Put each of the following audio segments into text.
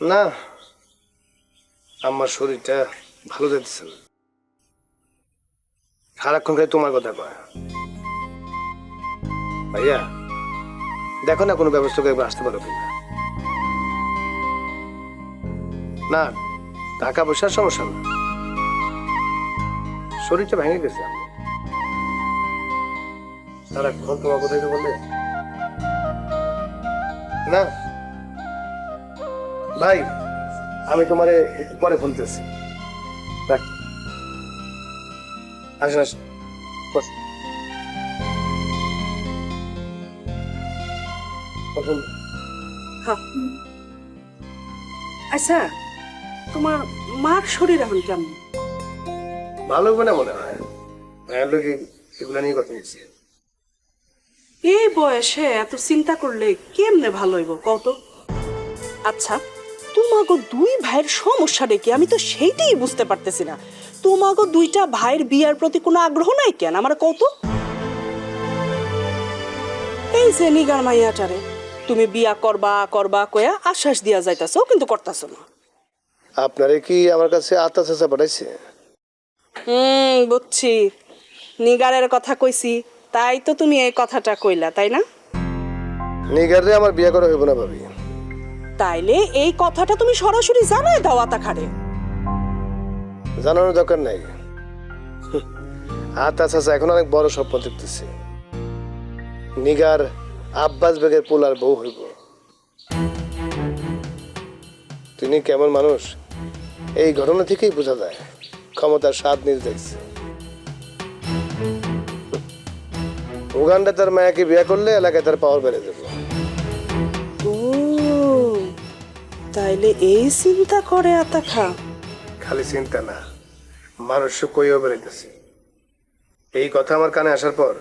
না, আমার শরীরটা ভালো যাচ্ছে না। সারাক্ষণ খালি তোমার কথা কয়। ভাইয়া, দেখো না কোনো ব্যবস্থা একবার আসতে পারো কিনা। না টাকা পয়সার সমস্যা না। শরীরটা ভেঙে গেছে। সারাক্ষণ তোমার কথাই তো বললে না ভাই আমি তোমারে একটু পরে ফোনতেছি রাখ আসেন আসেন। আচ্ছা তোমার মার শরীর এখন কেমন? ভালো হবে না মনে হয়? মায়ের লোক এগুলো নিয়ে কথা বলছি এই বয়সে এত চিন্তা করলে কেমনে ভালো হইব কত আচ্ছা। তোমাগো দুই ভাইয়ের সমস্যাটা কি আমি তো সেইটাই বুঝতে পারতেছি না। তোমাগো দুইটা ভাইয়ের বিয়ার প্রতি কোনো আগ্রহ নাই কেন? আমার কত? এই যে নিগার মাইয়াটারে তুমি বিয়া করবা করবা কয়া আশ্বাস দিয়া যাইতাছো কিন্তু করতাছো না। আপনারে কি আমার কাছে আত্মা চাচা পাঠাইছে? হুম বুঝছি। নিগারের কথা কইছি তাই তো তুমি এই কথাটা কইলা তাই না? নিগারে আমার বিয়া করা হইব না ভাবি। তাইলে এই কথাটা তুমি সরাসরি জানাই দাও আতা খাড়ে জানানোর দরকার নাই। আত্মা চাচা এখন অনেক বড় স্বপ্ন দেখতেছে। নিগার আব্বাস বেগের পোলার বউ হইব। তিনি কেমন মানুষ? এই ঘটনা থেকেই বোঝা যায়। ক্ষমতার স্বাদ নিয়ে দেখছে। উগান্ডা তার মায়াকে বিয়ে করলে এলাকায় তার পাওয়ার বেড়ে যাবে। তাইলে এই চিন্তা করে আতা খা খালি চিন্তা না মানুষ কইও বেড়াইতেছে। এই কথা আমার কানে আসার পর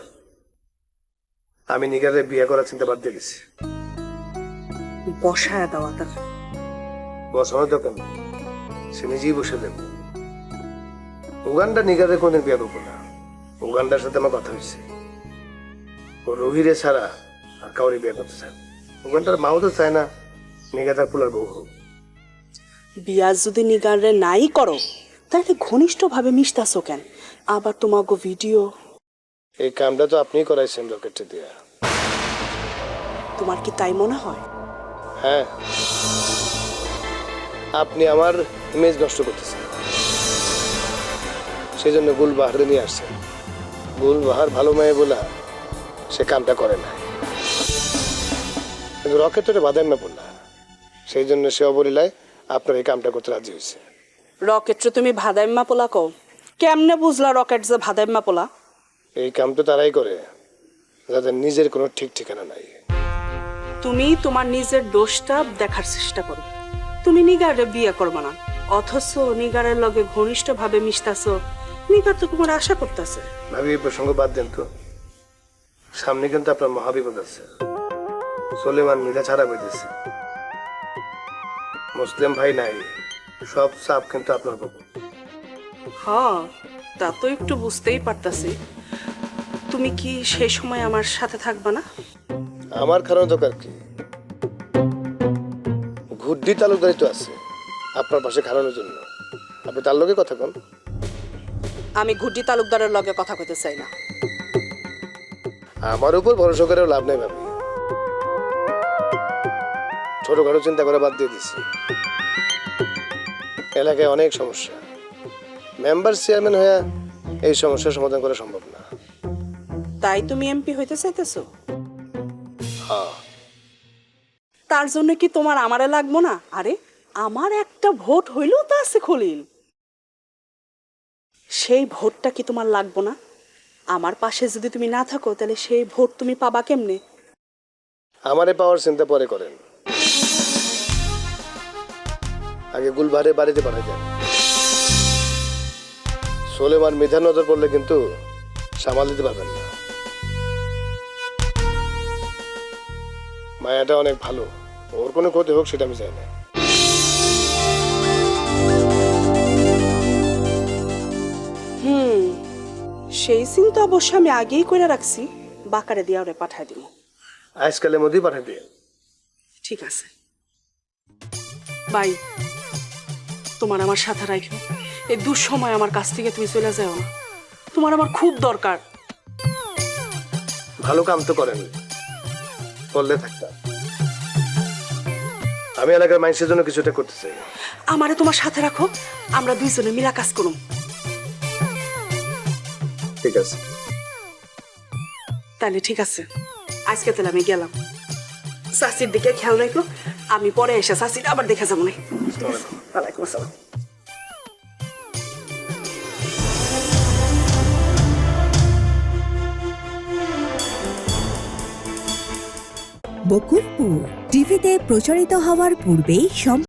আমি নিগারে বিয়ে করার চিন্তা বাদ দিয়ে গেছি বসায় দাও আতা বসানোর দোকান সে নিজেই বসে দেবে। উগান্ডা নিগারে কোনদিন বিয়ে করব না। উগান্ডার সাথে আমার কথা হয়েছে। ও রোহিরে ছাড়া আর কাউরে বিয়ে করতে চায়। উগান্ডার মাও তো চায় না নিগা তার পুলার বউ হোক বিয়া যদি নিগারে নাই করো তাহলে ঘনিষ্ঠভাবে মিশতাছো কেন? আবার তোমাগো ভিডিও। এই কামটা তো আপনিই করাইছেন রকেটে দিয়া। তোমার কি তাই মনে হয়? হ্যাঁ। আপনি আমার ইমেজ নষ্ট করতেছেন। সেই জন্য গুলবাহারে নিয়ে আসছেন। গুলবাহার ভালো মেয়ে বলা সে কামটা করে না কিন্তু রকেট তো বাদাম না পড়লা সেই জন্য সে অবলীলায় আপনার এই কামটা করতে রাজি হয়েছে। রকেট তুমি ভাদাইম্মা পোলা কও। কেমনে বুঝলা রকেট যে ভাদাইম্মা পোলা? এই কাম তো তারাই করে যাদের নিজের কোনো ঠিক ঠিকানা নাই। তুমি তোমার নিজের দোষটা দেখার চেষ্টা করো। তুমি নিগারে বিয়ে করবে না অথচ নিগারের লগে ঘনিষ্ঠভাবে মিশতাছো নিগার তো তোমার আশা করতেছে। ভাবি এই প্রসঙ্গ বাদ দেন তো। সামনে কিন্তু আপনার মহাবিপদ আছে। সোলেমান মিলা ছাড়া বেঁধেছে মুসলিম ভাই নাই সব চাপ কিন্তু আপনার উপর। হ্যাঁ তা তো একটু বুঝতেই পারতাছি। তুমি কি সেই সময় আমার সাথে থাকবা না? আমার খারাপ দরকার কি? ঘুড্ডি তালুকদারি তো আছে আপনার পাশে খারানোর জন্য। আপনি তার লগে কথা কন। আমি ঘুড্ডি তালুকদারের লগে কথা কইতে চাই না। আমার উপর ভরসা করেও লাভ নেই ভাবি। ছোটখাটো চিন্তা করে বাদ দিয়ে দিছি এলাকায় অনেক সমস্যা। মেম্বার চেয়ারম্যান হয়ে এই সমস্যার সমাধান করা সম্ভব না। তাই তুমি এমপি হইতে চাইতেছো? হ্যাঁ। তার জন্য কি তোমার আমারে লাগবো না? আরে আমার একটা ভোট হইলেও তা আছে খলিল। সেই ভোটটা কি তোমার লাগবো না? আমার পাশে যদি তুমি না থাকো তাহলে সেই ভোট তুমি পাবা কেমনে? আমারে পাওয়ার চিন্তা পরে করেন। আগে গুলবারে বাড়িতে পাঠাই দেন সোলেমান মিথা নজর পড়লে কিন্তু সামাল দিতে পারবেন না। মায়াটা অনেক ভালো ওর কোনো ক্ষতি হোক সেটা আমি চাই না। হুম সেই চিন্তা অবশ্য আমি আগেই করে রাখছি বাকারে দিয়া ওরে পাঠাই দিব আজকালের মধ্যেই পাঠাই দিয়ে ঠিক আছে। বাই। তোমার আমার সাথে রাখো এই দুঃসময় আমার কাছ থেকে তুমি চলে যাও না। তোমার আমার খুব দরকার। ভালো কাম তো করেন। করলে থাকতাম। আমি এলাকার মানুষের জন্য কিছুটা করতে চাই। আমারে তোমার সাথে রাখো আমরা দুইজনে মিলা কাজ করুম। ঠিক আছে। তাহলে ঠিক আছে। আজকে তাহলে আমি গেলাম। চাষির দিকে খেয়াল রাখো আমি পরে এসে চাষির আবার দেখে যাব না। ওয়ালাইকুম বকুলপুর টিভিতে প্রচারিত হওয়ার পূর্বেই